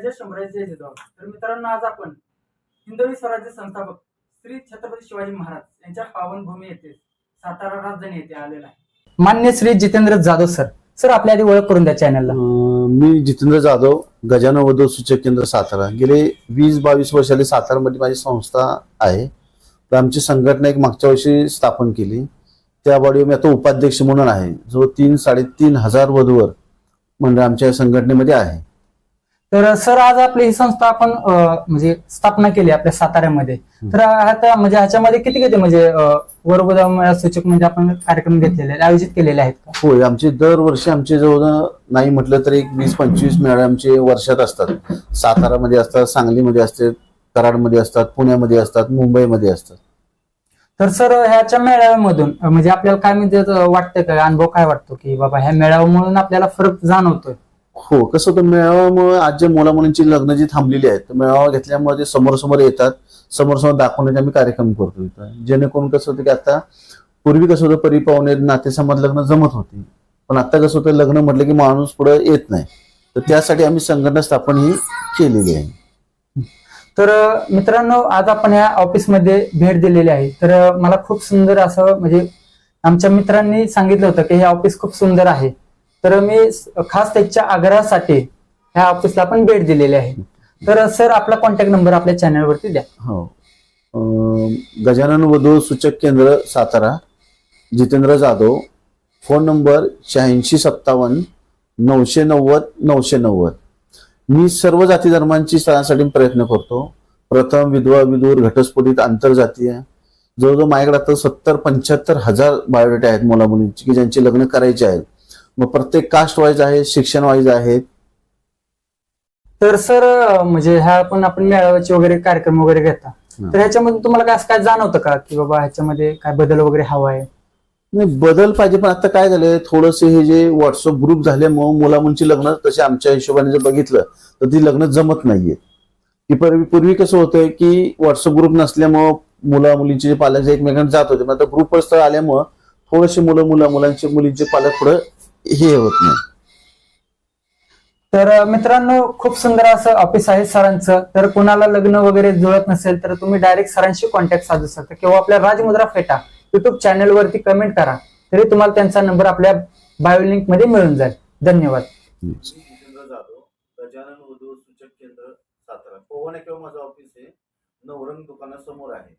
त्याच्या शंभराचे जय जिजाऊ तर मित्रांनो आज आपण हिंदवी स्वराज्य संस्थापक श्री छत्रपती शिवाजी महाराज यांच्या पावनभूमी येथे सातारा राजधानी येथे आलेला आहे. मान्य श्री जितेंद्र जाधव सर. सर आपल्या आधी ओळख करून द्या चॅनलला मी जितेंद्र जाधव गजानन वधू सूचक केंद्र सातारा. गेले वीस बावीस वर्षाले सातारामध्ये माझी संस्था आहे. तर आमची संघटना एक मागच्या वर्षी स्थापन केली. त्या बॉडी मी आता उपाध्यक्ष म्हणून आहे. जो तीन साडेतीन हजार वधूवर म्हणजे आमच्या संघटनेमध्ये आहे. तर सर आज आपली ही संस्था आपण म्हणजे स्थापना केली आपल्या साताऱ्यामध्ये. तर आता म्हणजे ह्याच्यामध्ये किती किती म्हणजे अं, वरबुदा सूचक म्हणजे आपण कार्यक्रम घेतलेले आयोजित केलेले आहेत का? होय आमचे दरवर्षी आमचे जवळ नाही म्हटलं तर एक वीस पंचवीस मेळावे आमचे वर्षात असतात. सातारामध्ये असतात सांगलीमध्ये असतात कराडमध्ये असतात पुण्यामध्ये असतात मुंबईमध्ये असतात. तर सर ह्याच्या मेळाव्यामधून म्हणजे आपल्याला काय म्हणजे वाटतं का? अनुभव काय वाटतो की बाबा ह्या मेळाव्यामुळे आपल्याला फरक जाणवतोय? हो कसं होतं. मेळाव्यामुळे आज जे मुला मुलींची लग्न जी थांबलेली आहेत मेळावा घेतल्यामुळे ते समोर समोर येतात. समोर समोर दाखवण्याचे आम्ही कार्यक्रम करतो इथं. जेणेकरून कसं होतं की आता पूर्वी कसं होतं परी पाहुणे नातेसंबंध लग्न जमत होती. पण आता कसं होतं लग्न म्हटलं की माणूस पुढे येत नाही. तर त्यासाठी आम्ही संघटना स्थापन ही केलेली आहे. तर मित्रांनो आज आपण या ऑफिसमध्ये भेट दिलेली आहे. तर मला खूप सुंदर असं म्हणजे आमच्या मित्रांनी सांगितलं होतं की हे ऑफिस खूप सुंदर आहे. तर मी खास त्याच्या आग्रहासाठी ह्या ऑफिसला आपण भेट दिलेली आहे. तर सर आपला कॉन्टॅक्ट नंबर आपल्या चॅनलवरती द्या. हो. गजानन वधू सूचक केंद्र सातारा जितेंद्र जाधव फोन नंबर शहाऐंशी सत्तावन्न नऊशे नव्वद नऊशे नव्वद. मी सर्व जाती धर्मांची स्थळांसाठी प्रयत्न करतो. प्रथम विधवा विदूर घटस्फोटीत आंतरजातीय. जवळजवळ माझ्याकडे आता सत्तर पंच्याहत्तर हजार बायोडेटा आहेत मुला मुलींची की ज्यांची लग्न करायची आहेत. मग प्रत्येक कास्ट वाईज आहे शिक्षण वाईज आहेत तर सर म्हणजे ह्या पण आपण मेळाव्याचे वगैरे कार्यक्रम वगैरे घेता. तर ह्याच्यामध्ये तुम्हाला काय असं काय जाणवतं का? की बाबा ह्याच्यामध्ये काय बदल वगैरे हवा आहे? नाही बदल पाहिजे पण आता काय झालंय थोडंसं हे जे व्हॉट्सअप ग्रुप झाल्यामुळं मुला मुलींची लग्न तसे आमच्या हिशोबाने जर बघितलं तर ती लग्न जमत नाहीये. की पूर्वी पूर्वी कसं होतं की व्हॉट्सअप ग्रुप नसल्यामुळं मुला मुलींचे जे पालक जे एकमेकांना जात होते पण आता ग्रुप स्थळ आल्यामुळं थोडेसे मुलं मुला मुलांचे मुलींचे पालक पुढे हे होत नाही. तर मित्रांनो खूप सुंदर असं ऑफिस आहे सरांचं. तर कोणाला लग्न वगैरे जुळत नसेल तर तुम्ही डायरेक्ट सरांशी कॉन्टॅक्ट साधू शकता. किंवा आपल्या राजमुद्रा फेटा युट्यूब चॅनल वरती कमेंट करा. तरी तुम्हाला त्यांचा नंबर आपल्या बायो लिंकमध्ये मिळून जाईल. धन्यवाद. गजानन वधू सूचक केंद्र सातारा. पोहणे किंवा माझं ऑफिस आहे. नवरंग दुकानासमोर आहे.